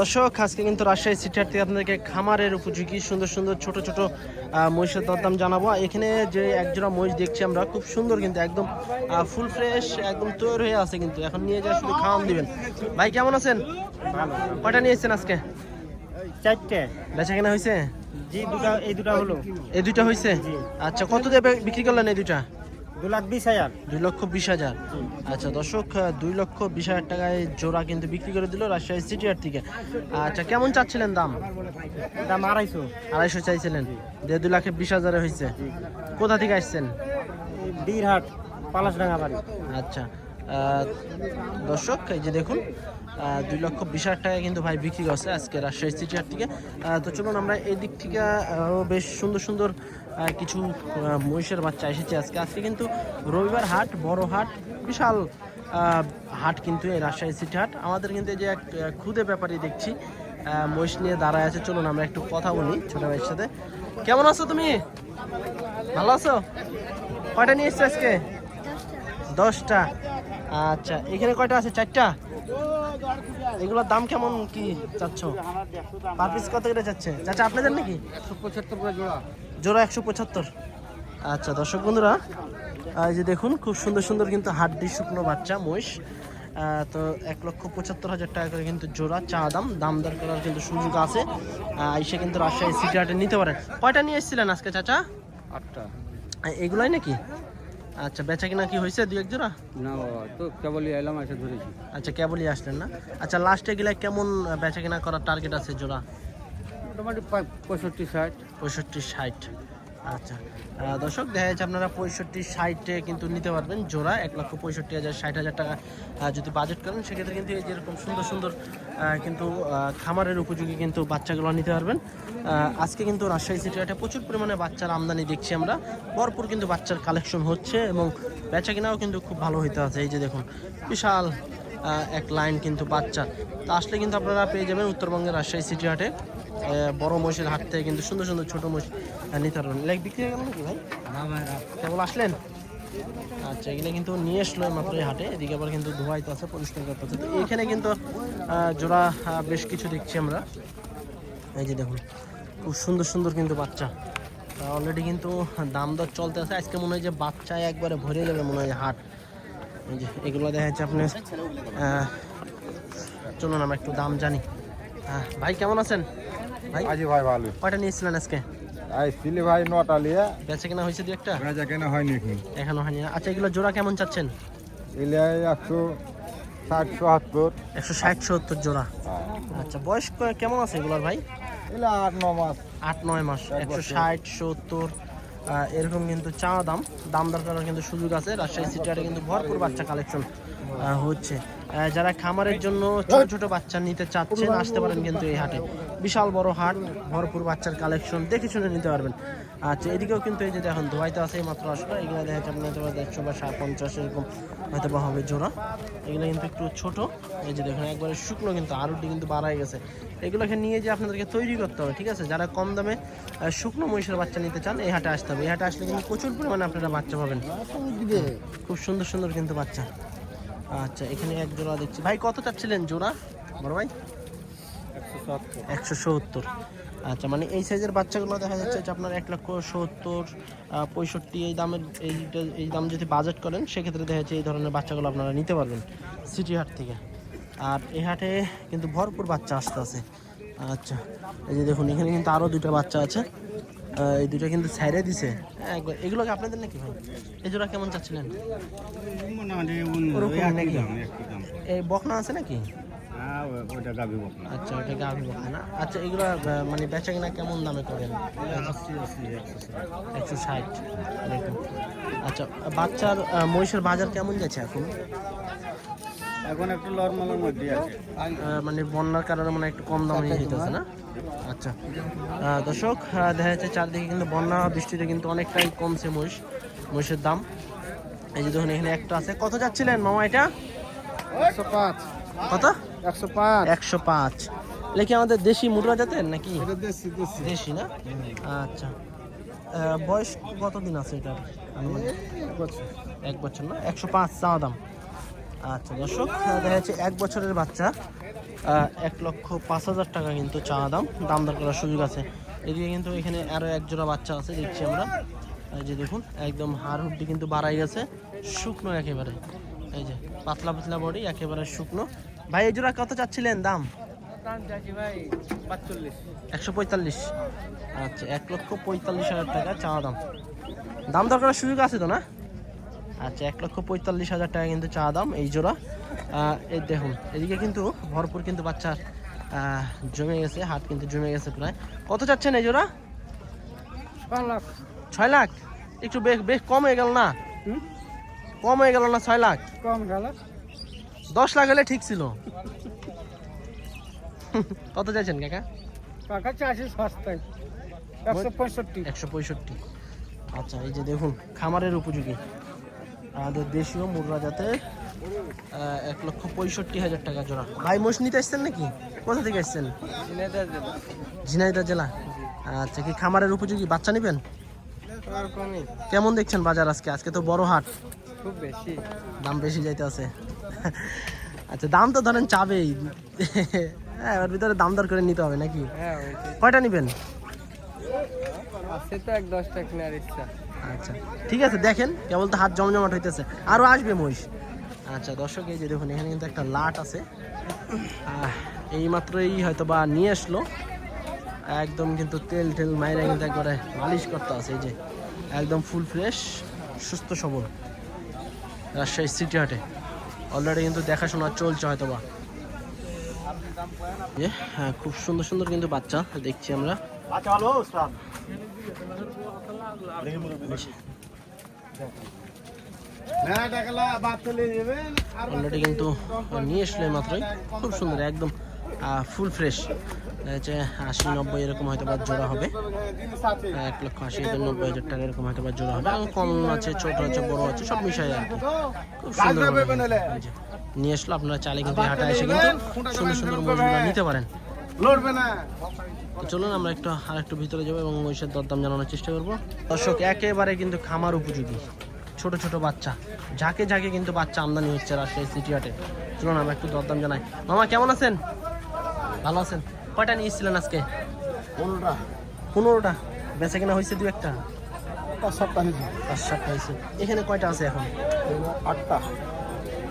দর্শক আজকে কিন্তু রাজশাহী সিটিহাট থেকে আপনাদেরকে খামারের উপযোগী সুন্দর সুন্দর ছোট ছোট মহিষের দরদাম জানাব। এখানে যে একজোড়া মহিষ দেখছি আমরা খুব সুন্দর কিন্তু একদম ফুল ফ্রেশ একদম তৈরি হয়ে আছে কিন্তু। এখন নিয়ে যা শুধু খাওয়ান দিবেন। ভাই কেমন আছেন? কয়টা নিয়ে এসেছেন আজকে? চারটে। বেচা কেনা হয়েছে? জি দুটা এই দুটা হলো। এই দুইটা হয়েছে? আচ্ছা কত দেবে বিক্রি করলেন এই দুইটা? দু লাখ বিশ হাজার। দুই লক্ষ বিশ হাজার। আচ্ছা দর্শক দুই লক্ষ বিশ হাজার টাকায় জোড়া কিন্তু বিক্রি করে দিল রাজশাহী সিটিহাট থেকে। আচ্ছা কেমন চাচ্ছিলেন দাম? দাম আড়াইশো। আড়াইশো চাইছিলেন। দেড় দুই লাখে বিশ হাজারে হয়েছে। কোথা থেকে আসছেন? বীরহাট পালাসডাঙ্গা বাড়ি। আচ্ছা দর্শক এই যে দেখুন দুই লক্ষ বিশ হাজার টাকা কিন্তু ভাই বিক্রি করছে আজকে রাজশাহী সিটি হাট থেকে। তো চলুন আমরা এই দিক থেকে বেশ সুন্দর সুন্দর কিছু মহিষের বাচ্চা এসেছে আজকে। আজকে কিন্তু রবিবার হাট, বড় হাট, বিশাল হাট কিন্তু এই রাজশাহী সিটি হাট। আমাদের কিন্তু যে এক খুদে ব্যাপারই দেখছি মহিষ নিয়ে দাঁড়ায় আছে। চলুন আমরা একটু কথা বলি ছোট ভাইয়ের সাথে। কেমন আছো তুমি? ভালো আছো? কয়টা নিয়ে এসছো আজকে? দশটা। আচ্ছা এখানে কয়টা আছে? চারটা? এগুলোর দাম কেমন কি চাচ্ছ? পার পিস কত করে যাচ্ছে চাচা, আপনাদের নাকি? পঁচাত্তর করে জোড়া। জোড়া একশো পঁচাত্তর। আচ্ছা দর্শক বন্ধুরা এই যে দেখুন খুব সুন্দর সুন্দর কিন্তু হাড্ডি শুকনো বাচ্চা মহিষ। তো এক লক্ষ পঁচাত্তর হাজার টাকা করে কিন্তু জোড়া চা দাম দাম দর করার কিন্তু সুযোগ আছে। এসে কিন্তু রাজশাহী সিটি হাটে নিতে পারেন কয়টা নিয়ে এসেছিলেন আজকে চাচা? আটটা। এগুলাই নাকি? আচ্ছা বেচা কিনা কি হয়েছে দু এক জোড়া? না তো কেবলই এলাম এসে ধরেছি। আচ্ছা কেবলই আসলেন না। আচ্ছা লাস্টে গেলে কেমন বেচা কিনা করার টার্গেট আছে জোড়া? মোটামুটি পঁয়ষট্টি ষাট। পঁয়ষট্টি ষাট। আচ্ছা। দর্শক দেখা যাচ্ছে আপনারা পঁয়ষট্টি ষাটে কিন্তু নিতে পারবেন জোড়া। এক লক্ষ পঁয়ষট্টি হাজার ষাট হাজার টাকা যদি বাজেট করেন সেক্ষেত্রে কিন্তু এই যেরকম সুন্দর সুন্দর কিন্তু খামারের উপযোগী কিন্তু বাচ্চাগুলো নিতে পারবেন। আজকে কিন্তু রাজশাহী সিটি হাটে প্রচুর পরিমাণে বাচ্চার আমদানি দেখছি আমরা। ভরপুর কিন্তু বাচ্চার কালেকশন হচ্ছে এবং বেচা কিনাও কিন্তু খুব ভালো হইতে আছে। এই যে দেখুন বিশাল এক লাইন কিন্তু বাচ্চা। তা আসলে কিন্তু আপনারা পেয়ে যাবেন উত্তরবঙ্গের রাজশাহী সিটি হাটে। আহ, বড় মহিষের হাট থেকে কিন্তু সুন্দর সুন্দর ছোট মহিষ নিতে পারবেন। লেগ বিক্রি হয়ে গেল নাকি ভাই? কেবল আসলেন? আচ্ছা এগুলো কিন্তু নিয়ে আসলো মাত্র এই হাটে। এদিকে আবার কিন্তু ধোয়াইতে আছে পরিষ্কার করতে আছে। তো এখানে কিন্তু জোড়া বেশ কিছু দেখছি আমরা। এই যে দেখুন খুব সুন্দর সুন্দর কিন্তু বাচ্চা। অলরেডি কিন্তু দাম দর চলতে আছে। আজকে মনে হয় যে বাচ্চায় একবারে ভরে যাবে মনে হয় হাট। এই যে এগুলো দেখা যাচ্ছে আপনি চলুন আমরা একটু দাম জানি। আহ, ভাই কেমন আছেন? ভাই? আজি ভাই ভালো। কয়টা নিয়েছিলেন আজকে? আইসিলি ভাই নটা লিয়ে। বেচে কেনা হয়েছে দু একটা? বেচা কেনা হয়নি এখন। এখনও হয়নি আচ্ছা এগুলো জোড়া কেমন চাচ্ছেন? এলে একশো ষাট সত্তর একশো ষাট সত্তর জোড়া। আচ্ছা বয়স কেমন আছে এগুলোর ভাই? এলে আট ন মাস। আট নয় মাস। একশো ষাট সত্তর এরকম কিন্তু চা দাম। দাম দর করার কিন্তু সুযোগ আছে। রাজশাহী সিটিয়ারে কিন্তু ভরপুর বাচ্চা কালেকশন হচ্ছে। যারা খামারের জন্য ছোট ছোট বাচ্চা নিতে চাচ্ছেন আসতে পারেন কিন্তু এই হাটে। বিশাল বড় হাট ভরপুর বাচ্চার কালেকশন দেখে শুনে নিতে পারবেন। আচ্ছা এদিকেও কিন্তু এই যে এখন ধোয়াইতে আছে এই মাত্র আসলো। এগুলো দেখা যাচ্ছে আপনার হয়তো দেড়শো বা পঞ্চাশ এরকম হয়তো বা হবে জোড়া। এগুলো কিন্তু একটু ছোট। এই যে দেখুন একবারে শুকনো কিন্তু আরুটি কিন্তু বাড়াই গেছে। এগুলোকে নিয়ে যে আপনাদেরকে তৈরি করতে হবে ঠিক আছে? যারা কম দামে শুকনো মহিষের বাচ্চা নিতে চান এই হাটে আসতে হবে। এই হাটে আসলে কিন্তু প্রচুর পরিমাণে আপনারা বাচ্চা পাবেন। খুব সুন্দর সুন্দর কিন্তু বাচ্চা। আচ্ছা এখানে এক জোড়া দেখছি। ভাই, কত চাচ্ছিলেন জোড়া, বড় ভাই? একশো সত্তর। আচ্ছা মানে এই সাইজের বাচ্চাগুলো দেখা যাচ্ছে যে আপনার এক লক্ষ সত্তর পঁয়ষট্টি, এই দামের এইটা এই দাম যদি বাজেট করেন, সেক্ষেত্রে দেখা যাচ্ছে এই ধরনের বাচ্চাগুলো আপনারা নিতে পারবেন সিটি হাট থেকে। আর এই হাটে কিন্তু ভরপুর বাচ্চা আসতে আছে। আচ্ছা এই যে দেখুন, এখানে কিন্তু আরও দুটো বাচ্চা আছে। এই দুটো কিন্তু ছাইরে দিছে। হ্যাঁ, একবার। এগুলোকে আপনাদের নাকি এই জোড়া কেমন চাচ্ছিলেন? এই বকনা আছে নাকি? আচ্ছা ওটা গাভি বকনা আচ্ছা এগুলো মানে বেচা কিনা কেমন দামে করেন? একশো ষাট। আচ্ছা বাচ্চার মহিষের বাজার কেমন যাচ্ছে এখন? এখন একটু নর্মালের মধ্যে আছে মানে বন্যার কারণে মানে একটু কম দামে হইতেছে না? আচ্ছা। দর্শক দেখা যাচ্ছে চারদিকে কিন্তু বন্যা বৃষ্টিতে কিন্তু অনেকটাই কমছে মহিষ মহিষের দাম। এই যে দেখুন এখানে একটা আছে। কত যাচ্ছিলেন মামা এটা? একশো পাঁচ। কত? একশো পাঁচ। একশো পাঁচ। লেখি আমাদের দেশি মুরগা জাতের নাকি? দেশি দেশি। দেশি না? আচ্ছা। বয়স কতদিন আছে এটার এক বছর না? একশো পাঁচ চাওয়া দাম। আচ্ছা দর্শক দেখা যাচ্ছে এক বছরের বাচ্চা এক লক্ষ পাঁচ হাজার টাকা কিন্তু চাওয়া দাম দাম দর করার সুযোগ আছে। এদিকে কিন্তু এখানে আরও এক জোড়া বাচ্চা আছে দেখছি আমরা। এই যে দেখুন একদম হাড় হুড্ডি কিন্তু বাড়াই গেছে শুকনো একেবারে। এই যে পাতলা পাতলা বডি একেবারে শুকনো। ভাই এই জোড়া কত চাচ্ছিলেন দাম? ভাই একশো পঁয়তাল্লিশ। আচ্ছা এক লক্ষ পঁয়তাল্লিশ হাজার টাকা চাওয়া দাম। দাম দর করার সুযোগ আছে তো না? আচ্ছা এক লক্ষ পঁয়তাল্লিশ হাজার টাকা কিন্তু চা দাম এই জোড়া। এই দেখুন এদিকে কিন্তু ভরপুর কিন্তু বাচ্চার জমে গেছে হাত কিন্তু জমে গেছে প্রায়। কত চাচ্ছেন এই জোড়া? ছয় লাখ। ছয় লাখ? একটু বেশ বেশ কম হয়ে গেল না? কম হয়ে গেল না ছয় লাখ? কম গেল। দশ লাখ হলে ঠিক ছিল। কত চাইছেন কাকা? কাকা চাষি সস্তায়। একশো পঁয়ষট্টি। একশো পঁয়ষট্টি। আচ্ছা এই যে দেখুন খামারের উপযোগী। আমাদের দেশীয় জাতের আহ, এক লক্ষ পঁয়ষট্টি হাজার টাকা জোড়া ভাই মোষ নিতে আসছেন নাকি? কোথা থেকে আসছেন? ঝিনাইদহ জেলা। আচ্ছা কি খামারের উপযোগী বাচ্চা নেবেন? কেমন দেখছেন বাজার আজকে? আজকে তো বড় হাট। খুব বেশি। দাম বেশি যাইতে আছে। আচ্ছা দাম তো ধরেন চাবেই। হ্যাঁ এর ভিতরে দাম দর করে নিতে হবে নাকি? হ্যাঁ কয়টা নেবেন? আছে তো এক দশটা কেনার ইচ্ছা। আচ্ছা ঠিক আছে, দেখেন, কেবল তো হাত জমজমাট হইতেছে। আরও আসবে মহিষ। আচ্ছা দর্শক, এই যে দেখুন, এখানে কিন্তু একটা লাট আছে। এই মাত্রই হয়তো বা নিয়ে আসলো। একদম কিন্তু তেল টেল মাইরা কিন্তু একবারে মালিশ করতে আছে, এই যে। একদম ফুল ফ্রেশ, সুস্থ সবল রাজশাহী সিটি হাটে। অলরেডি কিন্তু দেখাশোনা চলছে হয়তো বা হ্যাঁ খুব সুন্দর সুন্দর কিন্তু বাচ্চা, দেখছি আমরা। অলরেডি কিন্তু নিয়ে আসলে মাত্রই। খুব সুন্দর একদম ফুল ফ্রেশ হচ্ছে আশি নব্বই এরকম হয়তো বা জোড়া হবে। এক লক্ষ আশি হাজার নব্বই হাজার টাকা এরকম হয়তো বা জোড়া হবে। এবং কম আছে ছোট আছে বড় আছে সব মিশাই আর কি। খুব সুন্দর নিয়ে আসলো আপনারা চালে কিন্তু হাটা এসে কিন্তু সুন্দর সুন্দর মহিষগুলো নিতে পারেন। লড়বে না। চলুন আমরা একটু আর একটু ভিতরে যাব এবং মহিষের দরদাম জানানোর চেষ্টা করব। দর্শক একেবারে কিন্তু খামার উপযোগী। ছোট ছোট বাচ্চা। ঝাঁকে ঝাঁকে কিন্তু বাচ্চা আমদানি হচ্ছে রাজশাহী সিটি হাটে। চলুন আমরা একটু দরদাম জানাই। মামা কেমন আছেন? ভালো আছেন? কয়টা নিয়েছিলেন আজকে? পনেরোটা। পনেরোটা। বেচা কিনা হয়েছে দু একটা? পাঁচ সাতটা হয়েছে। পাঁচ সাতটা হয়েছে। এখানে কয়টা আছে এখন আটটা।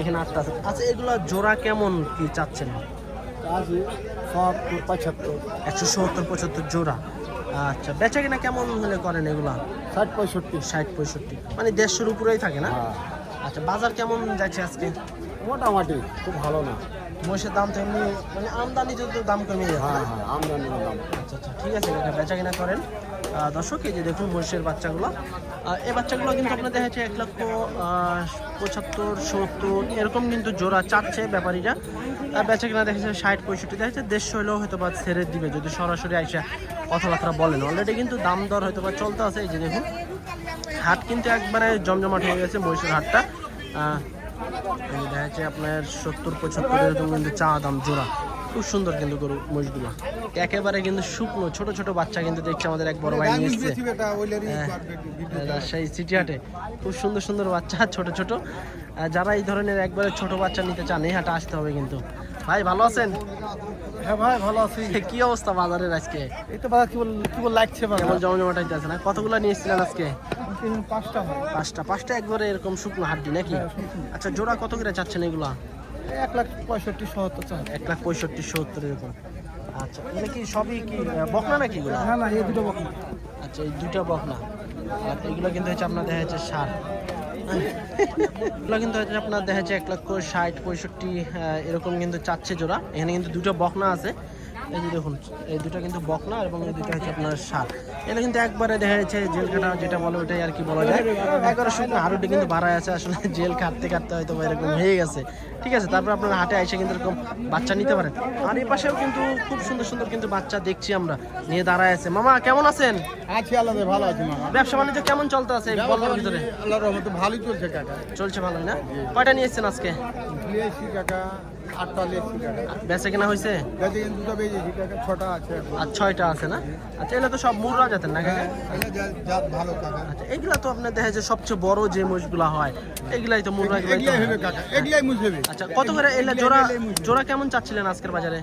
এখানে আটটা আছে। আচ্ছা এগুলো জোড়া কেমন কি চাচ্ছেন? পঁচাত্তর। একশো সত্তর পঁচাত্তর জোড়া। আচ্ছা বেচা কিনা কেমন হলে করেন এগুলা? ষাট পঁয়ষট্টি। ষাট পঁয়ষট্টি। মানে দেড়শোর উপরেই থাকে না? হ্যাঁ। আচ্ছা বাজার কেমন যাচ্ছে আজকে? মোটামুটি খুব ভালো না। মহিষের দাম তো এমনি মানে আমদানিতে তো দাম কমে যাচ্ছে হ্যাঁ হ্যাঁ আমদানির দাম। আচ্ছা আচ্ছা ঠিক আছে এটা বেচা কিনা করেন। দর্শক এই যে দেখুন মহিষের বাচ্চাগুলো। এই বাচ্চাগুলো কিন্তু আপনার দেখা যাচ্ছে এক লক্ষ পঁচাত্তর সত্তর এরকম কিন্তু জোড়া চাচ্ছে ব্যাপারীরা। আর বেচা কিনা দেখা যাচ্ছে ষাট পঁয়ষট্টি দেখা যাচ্ছে দেড়শো হলেও হয়তো বা ছেড়ে দিবে, যদি সরাসরি আইসা কথাবার্তা বলেন। অলরেডি কিন্তু দাম দর হয়তো বা চলতে আছে, এই যে দেখুন। হাট কিন্তু একবারে জমজমাট হয়ে গেছে, মহিষের হাটটা। দেখা যাচ্ছে আপনার সত্তর পঁচাত্তর এরকম কিন্তু চা দাম জোড়া। খুব সুন্দর কিন্তু গরু মহিষগুলো। একেবারে কিন্তু শুকনো ছোট ছোট বাচ্চা কিন্তু দেখছি আমাদের এক বড় ভাই নিয়ে এসছে। হ্যাঁ, রাজশাহী সিটি হাটে খুব সুন্দর সুন্দর বাচ্চা ছোট ছোট। যারা এই ধরনের একবারে ছোট বাচ্চা নিতে চান এই হাটে আসতে হবে কিন্তু। ভাই ভালো আছেন? হ্যাঁ ভাই ভালো আছি। কি অবস্থা বাজারের আজকে? এই তো বাবা কি বল কি বল লাগছে কেমন জমজমাট হইতেছে না? কতগুলো নিয়ে এসেছিলেন আজকে? পাঁচটা। পাঁচটা। পাঁচটা একবারে এরকম শুকনো হাড্ডি নাকি? আচ্ছা জোড়া কত করে চাচ্ছেন এগুলা? এক লাখ পঁয়ষট্টি সত্তর চাই। এক লাখ পঁয়ষট্টি সত্তর এরকম। আচ্ছা এগুলো কি সবই কি বকনা নাকি হ্যাঁ না এই দুটো বকনা। আচ্ছা এই দুইটা বকনা। আর এগুলো কিন্তু হচ্ছে আপনার দেখা যাচ্ছে সার এগুলো কিন্তু হচ্ছে আপনার দেখা যাচ্ছে এক লক্ষ ষাট পঁয়ষট্টি এরকম কিন্তু চাচ্ছে জোড়া। এখানে কিন্তু দুটো বকনা আছে। এই যে দেখুন এই দুটো কিন্তু বকনা এবং এই দুটো হচ্ছে আপনার সার এটা কিন্তু একবারে দেখা যাচ্ছে জেল কাটা যেটা বলে ওটাই আর কি বলা যায়। একবারে শুকনো আরোটি কিন্তু বাড়ায় আছে আসলে জেল কাটতে কাটতে হয়তো এরকম হয়ে গেছে। ঠিক আছে তারপর আপনার হাটে এসে কিন্তু এরকম বাচ্চা নিতে পারেন। আর এই পাশেও কিন্তু খুব সুন্দর সুন্দর কিন্তু বাচ্চা দেখছি আমরা নিয়ে দাঁড়ায় আছে। মামা কেমন আছেন? আছি আল্লাহ ভালো আছি মা ব্যবসা বাণিজ্য কেমন চলতে আছে এই ভিতরে? আল্লাহর রহমতে ভালোই চলছে কাকা। চলছে ভালোই না? কয়টা নিয়ে এসছেন আজকে? বিয়াশি টাকা বেচে কেনা হয়েছে? দুটো বেজেছি ছটা আছে আর ছয়টা আছে না? আচ্ছা এগুলো তো সব মুররা জাতের না জাত ভালো কাকা। আচ্ছা এগুলা তো আপনার দেখা যায় সবচেয়ে বড় যে মহিষগুলা হয় এগুলাই তো মুররা এগুলাই তো এগুলাই হয়। হবে কাকা এগুলাই মুছবে আচ্ছা কত করে এগুলা জোড়া জোড়া কেমন চাচ্ছিলেন আজকের বাজারে?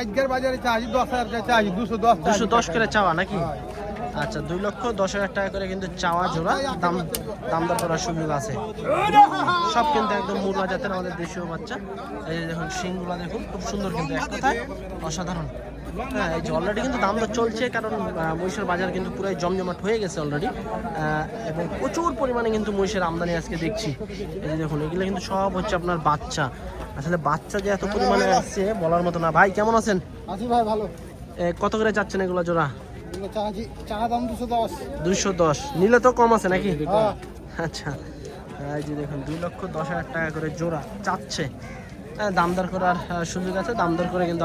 আজকের বাজারে চার্জ দশ হাজার দুশো দশ দুশো দশ করে চাওয়া নাকি? আচ্ছা দুই লক্ষ দশ হাজার টাকা করে কিন্তু চাওয়া জোড়া। দাম দাম দর করার সুযোগ আছে। সব কিন্তু একদম মুরলা জাতের আমাদের দেশীয় বাচ্চা। এই যে দেখুন শিংগুলা দেখুন খুব সুন্দর কিন্তু এক কথায় অসাধারণ। হ্যাঁ এই যে অলরেডি কিন্তু দাম দর চলছে কারণ মহিষের বাজার কিন্তু পুরাই জমজমাট হয়ে গেছে অলরেডি এবং প্রচুর পরিমাণে কিন্তু মহিষের আমদানি আজকে দেখছি। এই যে দেখুন এগুলো কিন্তু সব হচ্ছে আপনার বাচ্চা। আসলে বাচ্চা যে এত পরিমাণে আসছে বলার মতো না। ভাই কেমন আছেন? আছি ভাই ভালো। কত করে যাচ্ছেন এগুলো জোড়া? দুশো দশ। নিলে তো কম আছে নাকি? হ্যাঁ। আচ্ছা। এই যে দেখুন দুই লক্ষ দশ হাজার টাকা করে জোড়া চাচ্ছে। হ্যাঁ, দাম দর করার সুযোগ আছে দাম দর করে কিন্তু